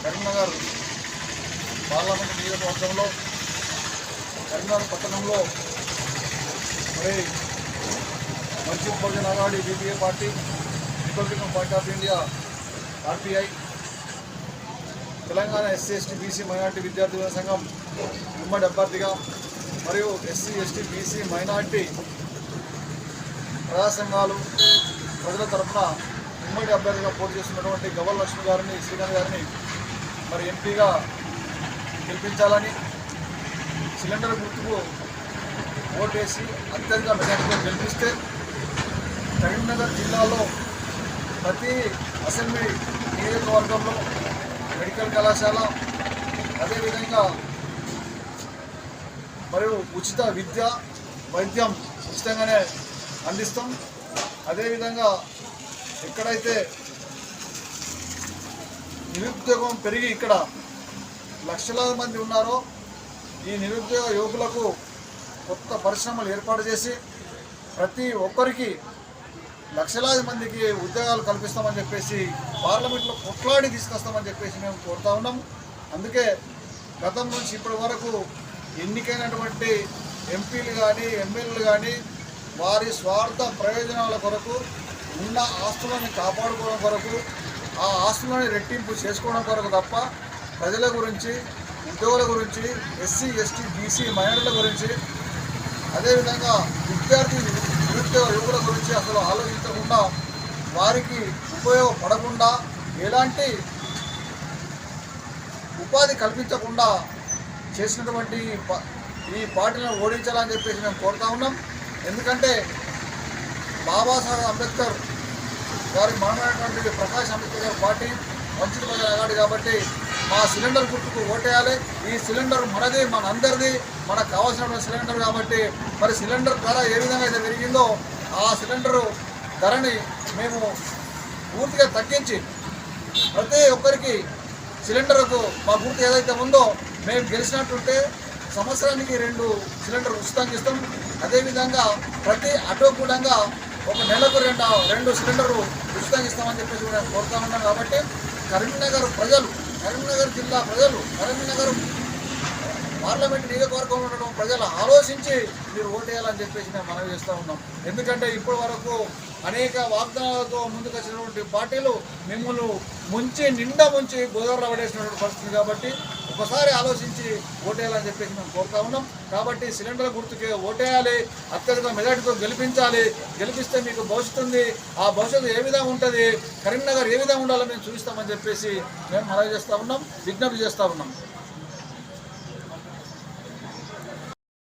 Karimnagar parliament నియోజకవర్గంలో కరీంనగర్ పట్టణంలో మరి మంచి Bahujan Aghadi BPA party Republican party of India RPI Telangana SC ST BC minority విద్యార్థుల సంఘం ఉమ్మడి అభ్యర్థిగా మరియు ఎస్సీ ఎస్టీ బీసీ మైనార్టీ ప్రజా సంఘాలు ప్రజల తరఫున ఉమ్మడి అభ్యర్థిగా పోటీ చేస్తున్నటువంటి గవల్ లక్ష్మి గారిని శ్రీకాంత్ గారిని మరి ఎంపీగా గెలిపించాలని సిలిండర్ గుర్తుకు ఓటేసి అత్యధిక మెజార్టీతో గెలిపిస్తే కరీంనగర్ జిల్లాలో ప్రతి అసెంబ్లీ నియోజకవర్గంలో మెడికల్ కళాశాల అదేవిధంగా మరియు ఉచిత విద్య వైద్యం ఉచితంగానే అందిస్తాం. అదేవిధంగా ఎక్కడైతే నిరుద్యోగం పెరిగి ఇక్కడ లక్షలాది మంది ఉన్నారో ఈ నిరుద్యోగ యువకులకు కొత్త పరిశ్రమలు ఏర్పాటు చేసి ప్రతి ఒక్కరికి లక్షలాది మందికి ఉద్యోగాలు కల్పిస్తామని చెప్పేసి పార్లమెంట్లో కొట్లాడి తీసుకొస్తామని చెప్పేసి మేము కోరుతా ఉన్నాం. అందుకే గతం నుంచి ఇప్పటి వరకు ఎన్నికైనటువంటి ఎంపీలు కానీ ఎమ్మెల్యేలు కానీ వారి స్వార్థ ప్రయోజనాల కొరకు ఉన్న ఆస్తులను కాపాడుకోవడం కొరకు ఆ ఆస్తులను రెట్టింపు చేసుకోవడం కొరకు తప్ప ప్రజల గురించి ఉద్యోగుల గురించి ఎస్సీ ఎస్టీ బీసీ మైనార్టీల గురించి అదేవిధంగా విద్యార్థి నిరుద్యోగ యువకుల గురించి అసలు ఆలోచించకుండా వారికి ఉపయోగపడకుండా ఎలాంటి ఉపాధి కల్పించకుండా చేసినటువంటి ప- ఈ పార్టీలను ఓడించాలని చెప్పేసి మేము కోరుతా ఉన్నాం. ఎందుకంటే బాబాసాహెబ్ అంబేద్కర్ వారికి మనమైనటువంటి ప్రకాష్ అంబేద్కర్ గారి పార్టీ వంచిత ప్రజల అగాడు కాబట్టి మా సిలిండర్ గుర్తుకు ఓటేయాలి. ఈ సిలిండర్ మనది మన అందరిది మనకు కావాల్సినటువంటి సిలిండర్ కాబట్టి మరి సిలిండర్ ధర ఏ విధంగా అయితే పెరిగిందో ఆ సిలిండరు ధరని మేము పూర్తిగా తగ్గించి ప్రతి ఒక్కరికి సిలిండర్కు మా గుర్తు ఏదైతే ఉందో మేము గెలిచినట్టుంటే సంవత్సరానికి రెండు సిలిండర్ ఉచితంగా ఇస్తాం. అదేవిధంగా ప్రతి అటో కూడా ఒక నెలకు రెండు రెండు సిలిండర్లు ఉచితంగా ఇస్తామని చెప్పేసి కూడా కోరుతా ఉన్నాం కాబట్టి కరీంనగర్ ప్రజలు కరీంనగర్ జిల్లా ప్రజలు కరీంనగర్ పార్లమెంట్ నియోజకవర్గంలో ఉండడం ప్రజలు ఆలోచించి మీరు ఓటేయాలని చెప్పేసి మేము మనవి చేస్తూ ఉన్నాం. ఎందుకంటే ఇప్పటి వరకు అనేక వాగ్దానాలతో ముందుకు వచ్చినటువంటి పార్టీలు మిమ్మల్ని ముంచి నిండా ముంచి గోదావరిలో పడేసినటువంటి పరిస్థితి కాబట్టి ఒకసారి ఆలోచించి ఓటేయాలని చెప్పేసి మేము కోరుతా ఉన్నాం. కాబట్టి సిలిండర్ గుర్తుకే ఓటేయాలి అత్యధిక మెజార్టీతో గెలిపించాలి. గెలిపిస్తే మీకు భవిష్యత్తు ఉంది. ఆ భవిష్యత్తు ఏ విధంగా ఉంటుంది? కరీంనగర్ ఏ విధంగా ఉండాలో మేము చూపిస్తామని చెప్పేసి మేము మనవి చేస్తూ ఉన్నాం విజ్ఞప్తి చేస్తూ ఉన్నాం.